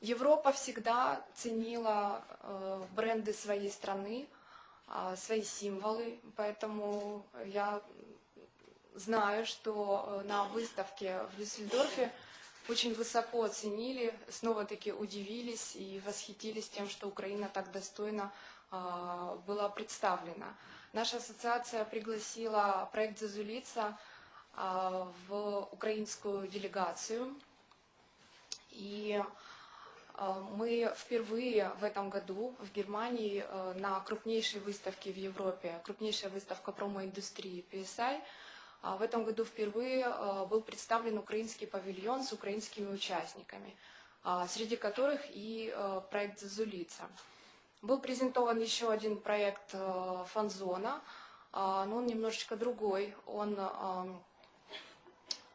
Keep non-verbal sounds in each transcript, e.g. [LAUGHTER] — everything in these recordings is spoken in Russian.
Европа всегда ценила э, бренды своей страны, а, свои символы, поэтому я знаю, что э, на выставке в Дюссельдорфе очень высоко оценили, снова-таки удивились и восхитились тем, что Украина так достойно а, была представлена. Наша ассоциация пригласила проект «Зазулица» а, в украинскую делегацию. И мы впервые в этом году в Германии а, на крупнейшей выставке в Европе, крупнейшая выставка промо-индустрии PSI, а, в этом году впервые был представлен украинский павильон с украинскими участниками, среди которых и проект «Зазулица». Был презентован еще один проект фанзона, но он немножечко другой. Он,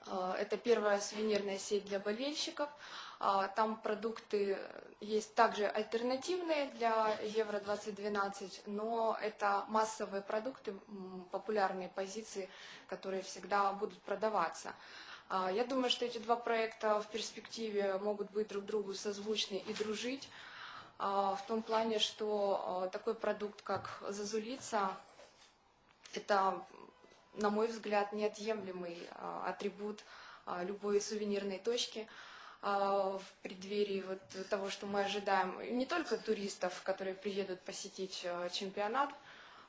это первая сувенирная сеть для болельщиков. Там продукты есть также альтернативные для Евро-2012, но это массовые продукты, популярные позиции, которые всегда будут продаваться. Я думаю, что эти два проекта в перспективе могут быть друг другу созвучны и дружить. В том плане, что такой продукт, как зазулица, это, на мой взгляд, неотъемлемый а, атрибут любой сувенирной точки в преддверии вот того, что мы ожидаем. Не только туристов, которые приедут посетить чемпионат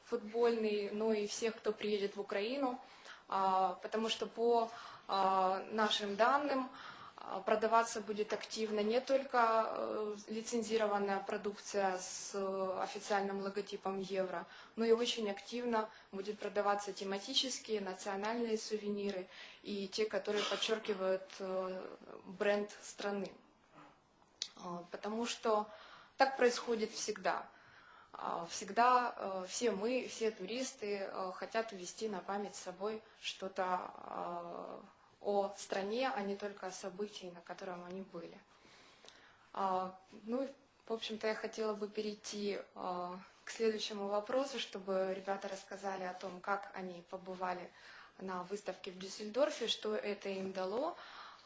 футбольный, но и всех, кто приедет в Украину, потому что по нашим данным а, продаваться будет активно не только э, лицензированная продукция с э, официальным логотипом евро, но и очень активно будет продаваться тематические, национальные сувениры и те, которые подчеркивают э, бренд страны. А, потому что так происходит всегда. А, всегда все мы, все туристы хотят увезти на память с собой что-то о стране, а не только о событии, на котором они были. А, ну, в общем-то, я хотела бы перейти а, к следующему вопросу, чтобы ребята рассказали о том, как они побывали на выставке в Дюссельдорфе, что это им дало.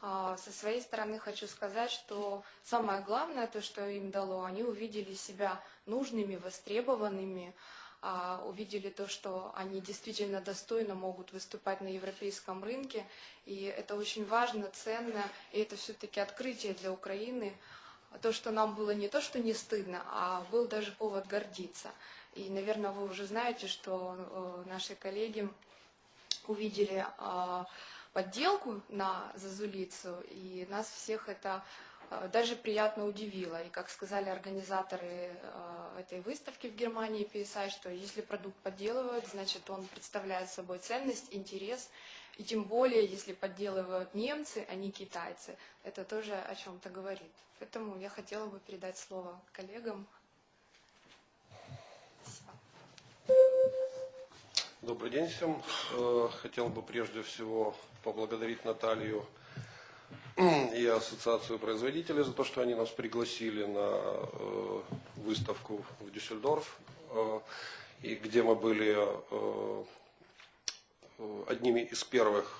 А, со своей стороны хочу сказать, что самое главное, то, что им дало, они увидели себя нужными, востребованными, а, увидели то, что они действительно достойно могут выступать на европейском рынке. И это очень важно, ценно, и это все-таки открытие для Украины. То, что нам было не то, что не стыдно, а был даже повод гордиться. И, наверное, вы уже знаете, что э, наши коллеги увидели а, подделку на Зазулицу, и нас всех это Э, даже приятно удивило. И как сказали организаторы э, этой выставки в Германии PSI, что если продукт подделывают, значит он представляет собой ценность, интерес. И тем более, если подделывают немцы, а не китайцы, это тоже о чем-то говорит. Поэтому я хотела бы передать слово коллегам. Добрый день всем. Э, хотел бы прежде всего поблагодарить Наталью [CLEARS THROAT] и Ассоциацию производителей за то, что они нас пригласили на э, выставку в Дюссельдорф, э, и где мы были одними из первых,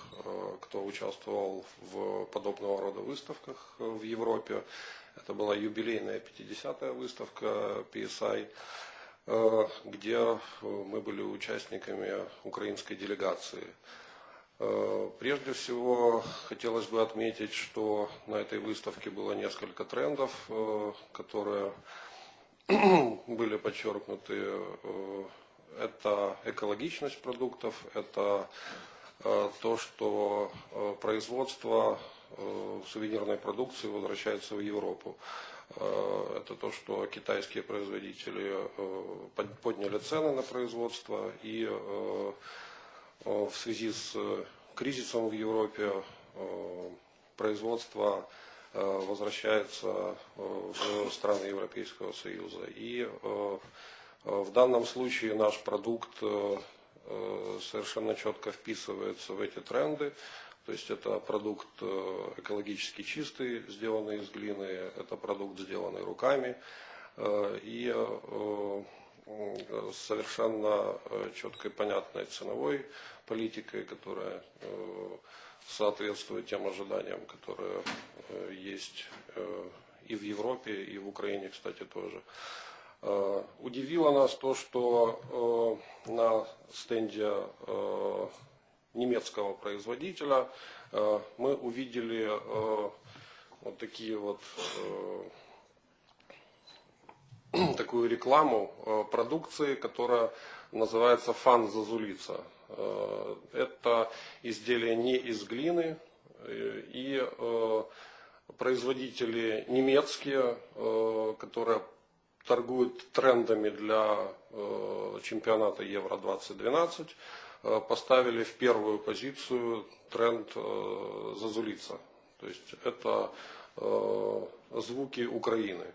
кто участвовал в подобного рода выставках в Европе. Это была юбилейная 50-я выставка PSI, где мы были участниками украинской делегации. Э, прежде всего, хотелось бы отметить, что на этой выставке было несколько трендов, э, которые [CLEARS THROAT] были подчеркнуты. Э, это экологичность продуктов, это то, что производство сувенирной продукции возвращается в Европу. Это то, что китайские производители подняли цены на производство и Э, в связи с э, кризисом в Европе э, производство возвращается в страны Европейского Союза. И в данном случае наш продукт совершенно четко вписывается в эти тренды. То есть это продукт экологически чистый, сделанный из глины, это продукт, сделанный руками. И совершенно э, четкой, понятной ценовой политикой, которая э, соответствует тем ожиданиям, которые э, есть и в Европе, и в Украине, кстати, тоже. Э, Удивило нас то, что э, на стенде э, немецкого производителя э, мы увидели э, вот такие вот э, [CLEARS THROAT] такую рекламу продукции, которая называется фан зазулица. Это изделие не из глины и производители немецкие, которые торгуют трендами для э, чемпионата Евро 2012, э, поставили в первую позицию тренд э, зазулица. То есть это звуки Украины.